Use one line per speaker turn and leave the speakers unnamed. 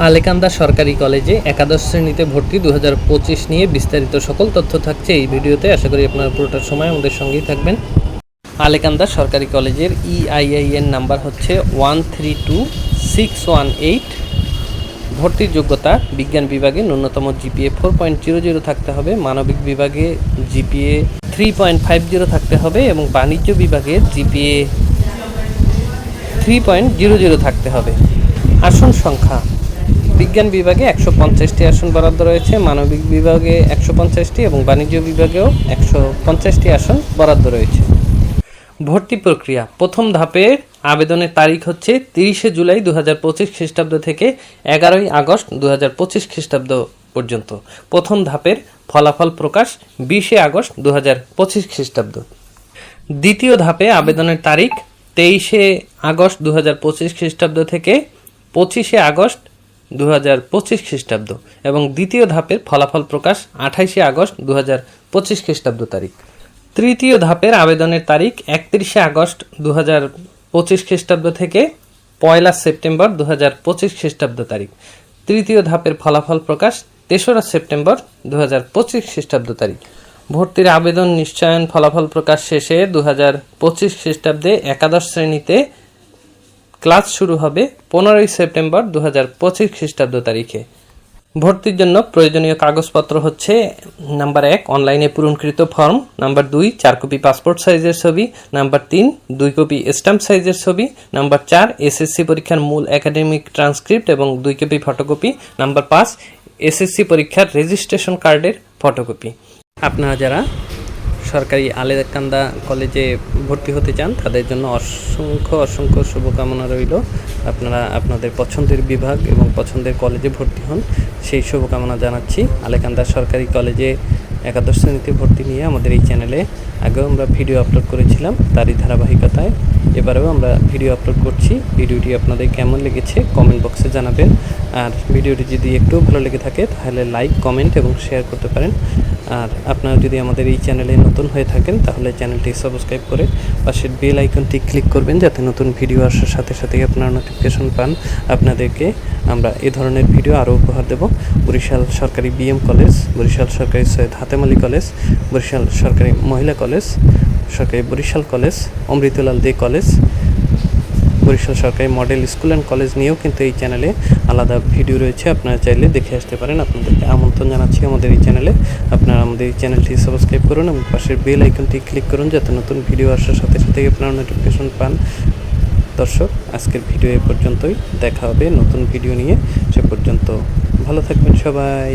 আলেকান্দা সরকারি কলেজে একাদশ শ্রেণীতে ভর্তি দু হাজার পঁচিশ নিয়ে বিস্তারিত সকল তথ্য থাকছে এই ভিডিওতে। আশা করি আপনারা পুরোটার সময় আমাদের সঙ্গেই থাকবেন। আলেকান্দা সরকারি কলেজের E ইআইআইএন নাম্বার হচ্ছে one three two six one eight. ভর্তির যোগ্যতা বিজ্ঞান বিভাগে ন্যূনতম GPA four point zero zero থাকতে হবে, মানবিক বিভাগে GPA three point five zero থাকতে হবে এবং বাণিজ্য বিভাগে GPA three point zero zero থাকতে হবে। আসন সংখ্যা বিজ্ঞান বিভাগে একশো পঞ্চাশটি আসন বরাদ্দ রয়েছে, মানবিক বিভাগে একশো পঞ্চাশটি এবং বাণিজ্য বিভাগেও একশো পঞ্চাশটি আসন বরাদ্দ রয়েছে। ভর্তি প্রক্রিয়া, প্রথম ধাপের আবেদনের তারিখ হচ্ছে তিরিশে জুলাই দু হাজার পঁচিশ খ্রিস্টাব্দ থেকে এগারোই আগস্ট দু হাজার পঁচিশ খ্রিস্টাব্দ পর্যন্ত। প্রথম ধাপের ফলাফল প্রকাশ বিশে আগস্ট দু হাজার পঁচিশ খ্রিস্টাব্দ। দ্বিতীয় ধাপে আবেদনের তারিখ তেইশে আগস্ট দু হাজার পঁচিশ খ্রিস্টাব্দ থেকে পঁচিশে আগস্ট দু হাজার পঁচিশ খ্রিস্টাব্দ এবং দ্বিতীয় ধাপের ফলাফল প্রকাশ আঠাইশে আগস্ট দু পঁচিশ খ্রিস্টাব্দ তারিখ। তৃতীয় ধাপের আবেদনের তারিখ একত্রিশে আগস্ট দু পঁচিশ খ্রিস্টাব্দ থেকে পয়লা সেপ্টেম্বর দু পঁচিশ খ্রিস্টাব্দ তারিখ। তৃতীয় ধাপের ফলাফল প্রকাশ তেসরা সেপ্টেম্বর দু হাজার পঁচিশ খ্রিস্টাব্দ তারিখ। ভর্তির আবেদন নিশ্চয়ন ফলাফল প্রকাশ শেষে দু হাজার পঁচিশ খ্রিস্টাব্দে একাদশ শ্রেণীতে ক্লাস শুরু হবে পনেরোই সেপ্টেম্বর দু হাজার পঁচিশ খ্রিস্টাব্দ তারিখে। ভর্তির জন্য প্রয়োজনীয় কাগজপত্র হচ্ছে, নাম্বার এক, অনলাইনে পূরণকৃত ফর্ম, নাম্বার দুই, চার কপি পাসপোর্ট সাইজের ছবি, নাম্বার তিন, দুই কপি স্ট্যাম্প সাইজের ছবি, নাম্বার চার, এসএসসি পরীক্ষার মূল একাডেমিক ট্রান্সক্রিপ্ট এবং দুই কপি ফটোকপি, নাম্বার পাঁচ, এসএসসি পরীক্ষার রেজিস্ট্রেশন কার্ডের ফটোকপি। আপনারা যারা সরকারি আলেকান্দা কলেজে ভর্তি হতে চান, তাদের জন্য অসংখ্য অসংখ্য শুভকামনা রইল। আপনারা আপনাদের পছন্দের বিভাগ এবং পছন্দের কলেজে ভর্তি হন, সেই শুভকামনা জানাচ্ছি। আলেকান্দা সরকারি কলেজে একাদশ শ্রেণীতে ভর্তি নিয়ে আমাদের এই চ্যানেলে আগেও আমরা ভিডিও আপলোড করেছিলাম, তারই ধারাবাহিকতায়। এবারেও আমরা ভিডিও আপলোড করছি। ভিডিওটি আপনাদের কেমন লেগেছে কমেন্ট বক্সে জানাবেন। আর ভিডিওটি যদি একটু ভালো লেগে থাকে, তাহলে লাইক, কমেন্ট এবং শেয়ার করতে পারেন। আর আপনারা যদি আমাদের এই চ্যানেলে নতুন হয়ে থাকেন, তাহলে চ্যানেলটি সাবস্ক্রাইব করে পাশের বেল আইকনটি ক্লিক করবেন, যাতে নতুন ভিডিও আসার সাথে সাথে আপনারা নোটিফিকেশন পান। আপনাদেরকে আমরা এ ধরনের ভিডিও আরও উপহার দেব। বরিশাল সরকারি বিএম কলেজ বরিশাল সরকারি সৈয়দ হাতেম আলী কলেজ বরিশাল সরকারি মহিলা কলেজ সরকারি বরিশাল কলেজ অমৃতলাল দে কলেজ বরিশাল সরকারি মডেল স্কুল অ্যান্ড কলেজ নিয়েও কিন্তু এই চ্যানেলে আলাদা ভিডিও রয়েছে। আপনারা চাইলে দেখে আসতে পারেন। আপনাদেরকে আমন্ত্রণ জানাচ্ছি আমাদের এই চ্যানেলে। আপনারা আমাদের এই চ্যানেলটি সাবস্ক্রাইব করুন এবং পাশের বেল আইকনটি ক্লিক করুন যাতে নতুন ভিডিও আসার সাথে সাথে আপনারা নোটিফিকেশন পান। দর্শক, আজকের ভিডিও এ পর্যন্তই। দেখা হবে নতুন ভিডিও নিয়ে। সে পর্যন্ত ভালো থাকবেন সবাই।